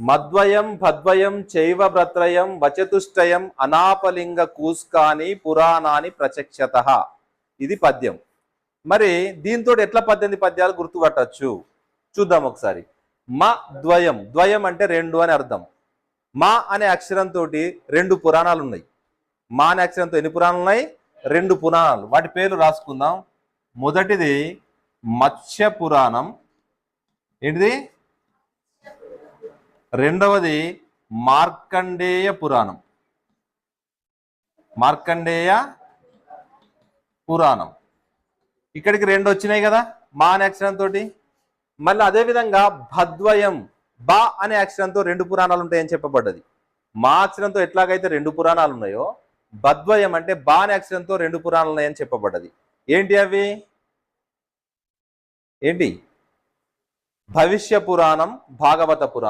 మద్వయం భద్వయం చైవ భ్రత్రయం వచతుష్టయం అనాపలింగ కూస్కాని పురాణాని ప్రచక్షత. ఇది పద్యం. మరి దీంతో ఎట్లా పద్దెనిమిది పద్యాలు గుర్తుపట్టచ్చు? చూద్దాం ఒకసారి. మా ద్వయం. ద్వయం అంటే రెండు అని అర్థం. మా అనే అక్షరంతో రెండు పురాణాలు ఉన్నాయి మా అనే అక్షరంతో ఎన్ని పురాణాలు ఉన్నాయి రెండు పురాణాలు. వాటి పేర్లు రాసుకుందాం. మొదటిది మత్స్య పురాణం ఏంటిది? రెండవది మార్కండేయ పురాణం. మార్కండేయ పురాణం. ఇక్కడికి రెండు వచ్చినాయి కదా మా అనే అక్షరంతో మళ్ళీ అదేవిధంగా భద్వయం బా అనే అక్షరంతో రెండు పురాణాలు ఉంటాయని చెప్పబడ్డది. మా అక్షరంతో ఎట్లాగైతే రెండు పురాణాలు ఉన్నాయో భద్వయం అంటే బా అనే అక్షరంతో రెండు పురాణాలు ఉన్నాయని చెప్పబడ్డది. ఏంటి అవి? ఏంటి? భవిష్య పురాణం భాగవత పురాణం.